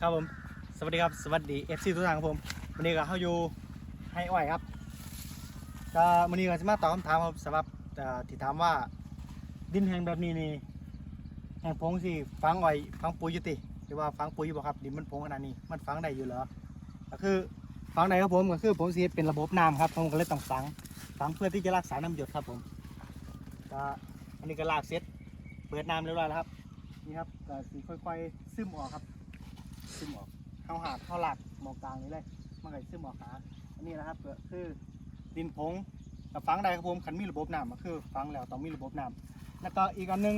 ครับผม สวัสดีครับ สวัสดี FC ทุกท่านครับผม วันนี้ก็เข้าอยู่ให้อ้อยครับก็วันนี้ก็จะมาตอบคำถามครับสำหรับเอ่อที่ถามว่า ดินแห้งแบบนี้นี่แห้งพงสิฝังอ้อยฝังปุ๋ยอยู่ติหรือว่าฝังปุ๋ยบ่ครับดินมันพงขนาดนี้มันฝังได้อยู่เหรอก็คือฝังได้ครับผมก็คือผมสิเฮ็ดเป็นระบบน้ำครับผมก็เลยต้องฝังฝังเพื่อที่จะรักษาน้ำหยดครับผมก็อันนี้ก็ลากเสร็จเปิดน้ำเรียบร้อยแล้วครับนี่ครับก็สีค่อยๆซึมออกครับ ซึมออกเข้าหาดเข้าหลักหมองกลางนี้เลยมันก็ซึมออกหาอันนี้นะครับก็คือดินผงกับฝังได้ครับผมขันมีระบบน้ำก็คือฝังแล้วต้องมีระบบน้ำแล้วก็อีกอันหนึง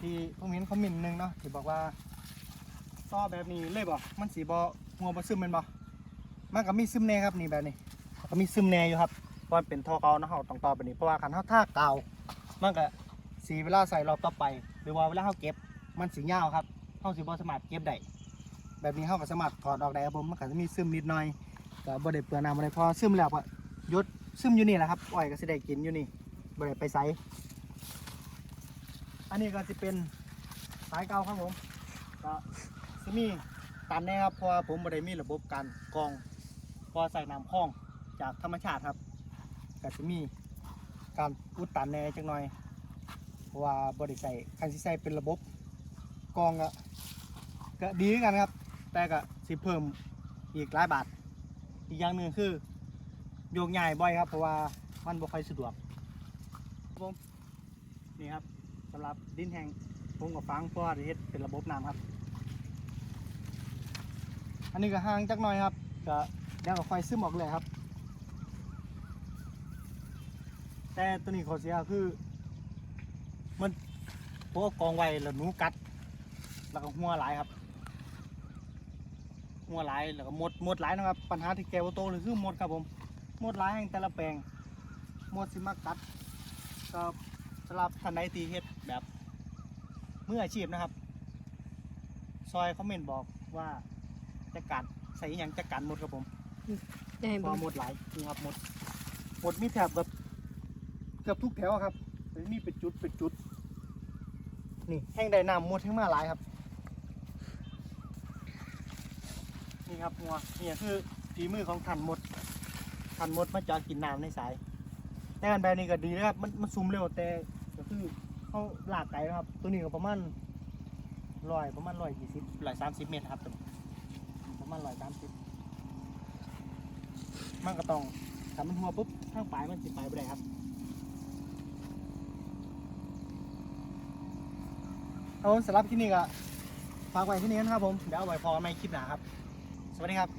ที่ผมเห็นคอมเมนต์นึงเนาะที่บอกว่าซ้อแบบนี้เลยบ่มันสีบ่หัวบ่ซึมแมันบ่มันก็มีซึมแน่ครับนี่แบบนี้ก็มีซึมแน่อยู่ครับเพราะเป็นท่อเกาเนาะเราต้องต่อแบบนี้เพราะว่าคันเฮาท่าเกามันก็สีเวลาใส่รอบต่อไป หรือว่าเวลาเฮาเก็บมันสียาวครับเฮาสิบ่สามารถเก็บได้ แบบนี้เขาก็สามารถถอดออกได้ครับผมมันก็จะมีซึมนิดหน่อยก็บ่ได้เปลืองน้ำบ่ได้พอซึมแล้วก็ยดซึมอยู่นี่แหละครับอ้อยก็สิได้กินอยู่นี่บ่ได้ไปไสอันนี้ก็สิเป็นสายเก่าครับผมก็สิมีตันแน่ครับเพราะผมบ่ได้มีระบบการกรองพอใส่น้ำคลองจากธรรมชาติครับก็สิมีการอุดตันแน่จังหน่อยเพราะว่าบ่ได้ใส่คันสิใส่เป็นระบบกรองก็ก็ดีกันครับ แต่ก็สิเพิ่มอีกหลายบาท อีกอย่างหนึ่งคือโยกง่ายบ่อยครับ เพราะว่ามันบ่ค่อยสะดวกครับผมนี่ครับสำหรับดินแห้งผมกับฟังเพราะว่าจะเฮ็ดเป็นระบบน้ำครับ อันนี้ก็ห่างจักหน่อยครับก็เดี๋ยวก็ค่อยซึมออกเลยครับ แต่ตัวนี้ข้อเสียคือ มันพวกกองไว้แล้วหนูกัด แล้วก็หัวหลายครับ หัวหลายแล้วก็หมดหมดหลายนะครับ ปัญหาที่แกวโตเลยคือหมดครับผมหมดหลายแห่งแต่ละแปลงหมดสิมากัดก็สำหรับท่านใดที่เฮ็ดแบบมืออาชีพนะครับ ซอยเขาเมนบอกว่าจะกัดใส่อหย่างจะกันหมดครับผมได้เพบ่อหมดหลายนี่ครับหมดหมดมีแถบแบบเกือบทุกแถวอะครับแต่มีเป็นจุดเป็นจุด นี่แห้งได้น้ำหมดแห้งมาหลายครับ นี่ครับงัวนี่คือฝีมือของขันหมดขันหมดมาจอดกินน้ำในสายแต่กันแบบนี้ก็ดีนะครับ มันมันซุ่มเร็วแต่ก็คือเขาหลากไกลนะครับ ตัวนี้ก็ประมาณร้อยประมาณร้อยยี่สิบร้อยสามสิบเมตรครับตัวประมาณร้อยสามสิบมันก็ต้องถ้ามันหัวปุ๊บทางปลายมันสิไปไม่ได้ครับเอาสำหรับที่นี่ก็ฝากไว้ที่นี้นะครับผม เดี๋ยวเอาไว้พอกันใหม่คลิปหนาครับ วัสดีครับ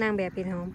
นางแบบปีนหอง